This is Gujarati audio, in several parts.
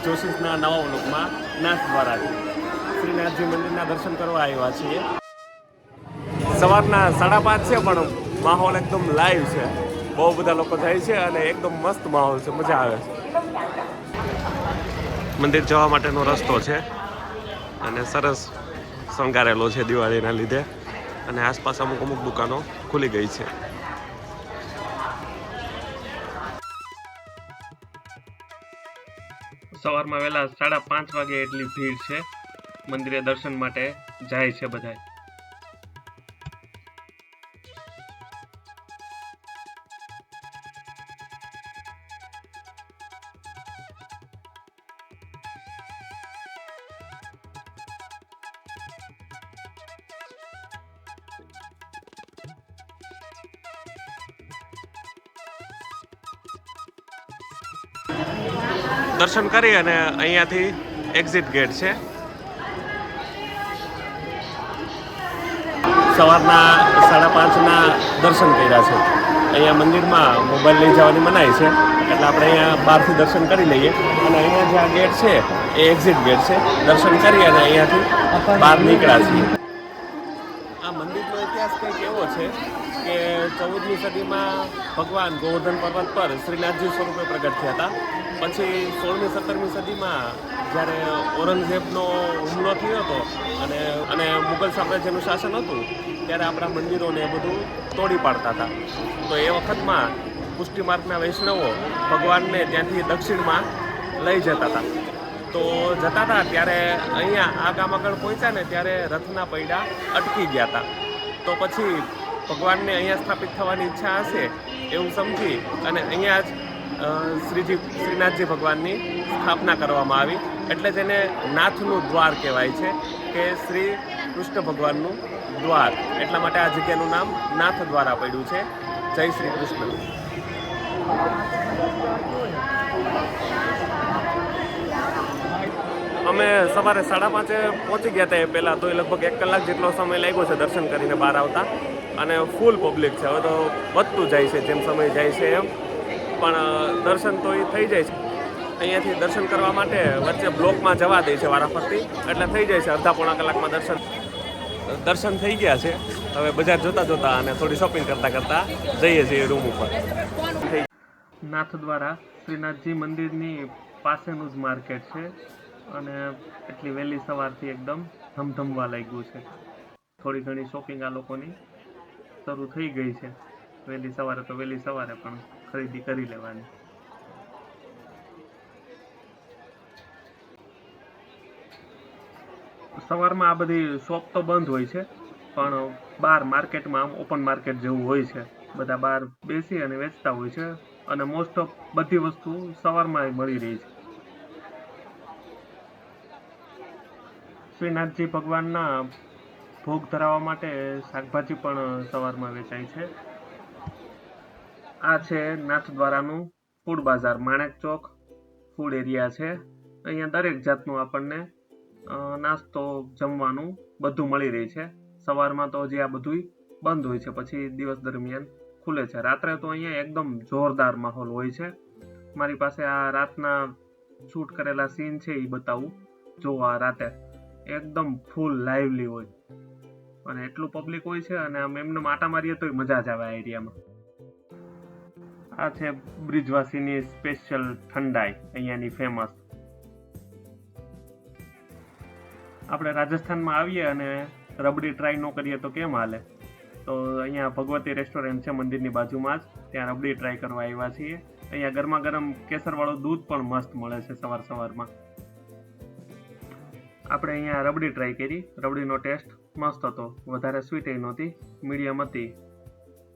અમિત જોશીના નવા વ્લોગમાં નાથ શ્રીનાથજી મંદિરના દર્શન કરવા આવ્યા છીએ. સવારના સાડા પાંચ છે, પણ માહોલ એકદમ લાઈવ છે. બહુ બધા લોકો જાય છે અને એકદમ મસ્ત માહોલ છે, મજા આવે છે. મંદિર જવા માટેનો રસ્તો છે અને સરસ શણગારેલો છે દિવાળીના લીધે. અને આસપાસ અમુક અમુક દુકાનો ખુલી ગઈ છે. સવારમાં વહેલા સાડા પાંચ વાગે એટલી ભીડ છે. મંદિરે દર્શન માટે જાય છે બધા દર્શન કરી અને અહીંયાથી એક્ઝિટ ગેટ છે. સવારના સાડા પાંચના દર્શન કર્યા છે. અહીંયા મંદિરમાં મોબાઈલ લઈ જવાની મનાઈ છે. એટલે આપણે અહીંયા બહારથી દર્શન કરી લઈએ. અને અહીંયા જે ગેટ છે, એ એક્ઝિટ ગેટ છે. દર્શન કરી અને અહીંયાથી બહાર નીકળ્યા છીએ. આ મંદિરનો ઇતિહાસ કંઈક એવો છે કે ચૌદમી સદીમાં ભગવાન ગોવર્ધન પર્વત પર શ્રીનાથજી સ્વરૂપે પ્રગટ થયા હતા. પછી સોળમી, સત્તરમી સદીમાં જ્યારે ઔરંગઝેબનો હુમલો થયો હતો અને અને મુગલ સામ્રાજ્યનું શાસન હતું, ત્યારે આપણા મંદિરોને એ બધું તોડી પાડતા હતા. તો એ વખતમાં પુષ્ટિમાર્ગના વૈષ્ણવો ભગવાનને ત્યાંથી દક્ષિણમાં લઈ જતા હતા. તો જતા હતા ત્યારે અહીંયા આ ગામ આગળ પહોંચ્યા ને ત્યારે રથના પૈડા અટકી ગયા હતા. તો પછી ભગવાનને અહીંયા સ્થાપિત થવાની ઈચ્છા હશે એવું સમજી અને અહીંયા જ શ્રીજી, શ્રીનાથજી ભગવાનની સ્થાપના કરવામાં આવી. એટલે જેને નાથનું દ્વાર કહેવાય છે કે શ્રી કૃષ્ણ ભગવાનનું દ્વાર. એટલા માટે આ જગ્યાનું નામ નાથ દ્વારા પડ્યું છે. જય શ્રી કૃષ્ણ. અમે સવારે સાડા પાંચે પહોંચી ગયા હતા એ પહેલાં, તો એ લગભગ એક કલાક જેટલો સમય લાગ્યો છે દર્શન કરીને બહાર આવતા. અને ફૂલ પબ્લિક છે, હવે તો વધતું જાય છે જેમ સમય જાય છે એમ. પણ દર્શન તો એ થઈ જાય છે. અહીંયાથી દર્શન કરવા માટે વચ્ચે બ્લોકમાં જવા દે છે વારાફરતી. એટલે થઈ જાય છે અડધા પોણા કલાકમાં દર્શન. દર્શન થઈ ગયા છે. હવે બજાર જોતા જોતા અને થોડી શોપિંગ કરતા કરતા જઈએ છીએ રૂમ ઉપર. નાથ દ્વારા શ્રીનાથજી મંદિરની પાસેનું જ માર્કેટ છે. અને એટલી વહેલી સવારથી એકદમ ધમધમવા લાગ્યું છે. થોડી ઘણી શોપિંગ આ લોકોની શરૂ થઈ ગઈ છે. વહેલી સવારે તો વહેલી સવારે પણ ખરીદી કરી લેવાની. સવારમાં આ બધી શોપ તો બંધ હોય છે, પણ બહાર માર્કેટમાં આમ ઓપન માર્કેટ જેવું હોય છે. બધા બહાર બેસી અને વેચતા હોય છે અને મોસ્ટ ઓફ બધી વસ્તુ સવારમાં મળી રહી છે. શ્રીનાથજી ભગવાનના ભોગ ધરાવવા માટે શાકભાજી પણ સવારમાં વેચાય છે. આ છે નાથદ્વારાનું ફૂડ બાજાર. માણેક ચોક ફૂડ એરિયા છે. અહીંયા દરેક જાતનું આપણને નાસ્તો, જમવાનું બધું મળી રહે છે. સવારમાં તો હજી આ બધું બંધ હોય છે. પછી દિવસ દરમિયાન ખુલે છે. રાત્રે તો અહીંયા એકદમ જોરદાર માહોલ હોય છે. મારી પાસે આ રાતના શૂટ કરેલા સીન છે એ બતાવું. જો આ રાતે એકદમ ફૂલ લાઇવલી હોય. અને એટલું પબ્લિક હોય છે અને આમ એમને માટા મારીએ તોય મજા જ આવે આ એરિયામાં આ છે બ્રિજવાસીની સ્પેશિયલ ઠંડાઈ, અહીંયાની ફેમસ આપણે રાજસ્થાનમાં આવીએ અને રબડી ટ્રાય ન કરીએ તો કેમ હાલે? તો અહીંયા ભગવતી રેસ્ટોરન્ટ છે મંદિરની બાજુમાં જ. ત્યાં રબડી ટ્રાય કરવા આવ્યા છીએ. અહીંયા ગરમા ગરમ કેસરવાળું દૂધ પણ મસ્ત મળે છે સવાર સવારમાં. આપણે અહીંયા રબડી ટ્રાય કરી. રબડીનો ટેસ્ટ મસ્ત હતો. વધારે સ્વીટ નહોતી. મીડિયમ હતી.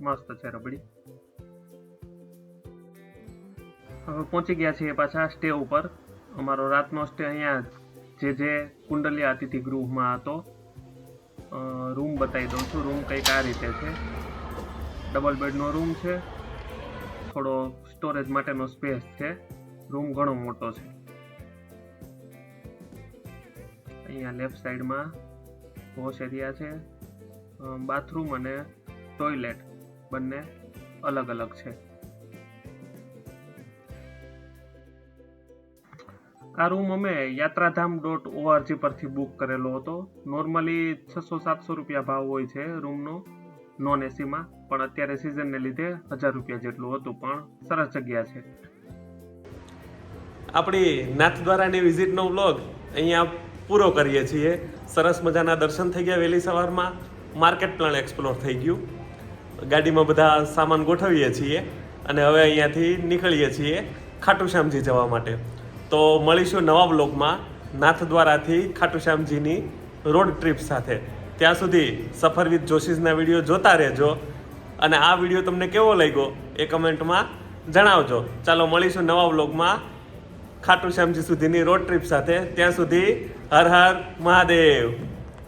મસ્ત છે રબડી. હવે પહોંચી ગયા છીએ પાછા સ્ટે ઉપર. અમારો રાતનો સ્ટે અહીંયા જે જે કુંડલિયા અતિથિ ગૃહમાં હતો રૂમ બતાવી દઉં છું. રૂમ કંઈક આ રીતે છે. ડબલ બેડનો રૂમ છે. થોડો સ્ટોરેજ માટેનો સ્પેસ છે. રૂમ ઘણો મોટો છે. અહીંયા લેફ્ટ સાઈડમાં વોશ એરિયા છે. બાથરૂમ અને ટોયલેટ બંને અલગ અલગ છે. આ રૂમ અમે યાત્રાધામ ડોટ ઓઆરજી પરથી બુક કરેલો હતો. નોર્મલી છસો સાતસો રૂપિયા ભાવ હોય છે રૂમનો નોન એસીમાં પણ અત્યારે સિઝનને લીધે હજાર રૂપિયા જેટલું હતું, પણ સરસ જગ્યા છે. આપણી નાથદ્વારાની વિઝિટનો વ્લોગ અહીંયા પૂરો કરીએ છીએ. સરસ મજાના દર્શન થઈ ગયા વહેલી સવારમાં. માર્કેટ પ્લાન એક્સપ્લોર થઈ ગયું. ગાડીમાં બધા સામાન ગોઠવીએ છીએ અને હવે અહીંયાથી નીકળીએ છીએ ખાટુ શ્યામજી જવા માટે. તો મળીશું નવા બ્લોગમાં નાથદ્વારાથી ખાટુ શ્યામજીની રોડ ટ્રીપ સાથે. ત્યાં સુધી સફર વિથ જોશીસના વીડિયો જોતા રહેજો અને આ વીડિયો તમને કેવો લાગ્યો એ કમેન્ટમાં જણાવજો. ચાલો મળીશું નવા બ્લોગમાં ખાટુ શ્યામજી સુધીની રોડ ટ્રીપ સાથે. ત્યાં સુધી હર હર મહાદેવ.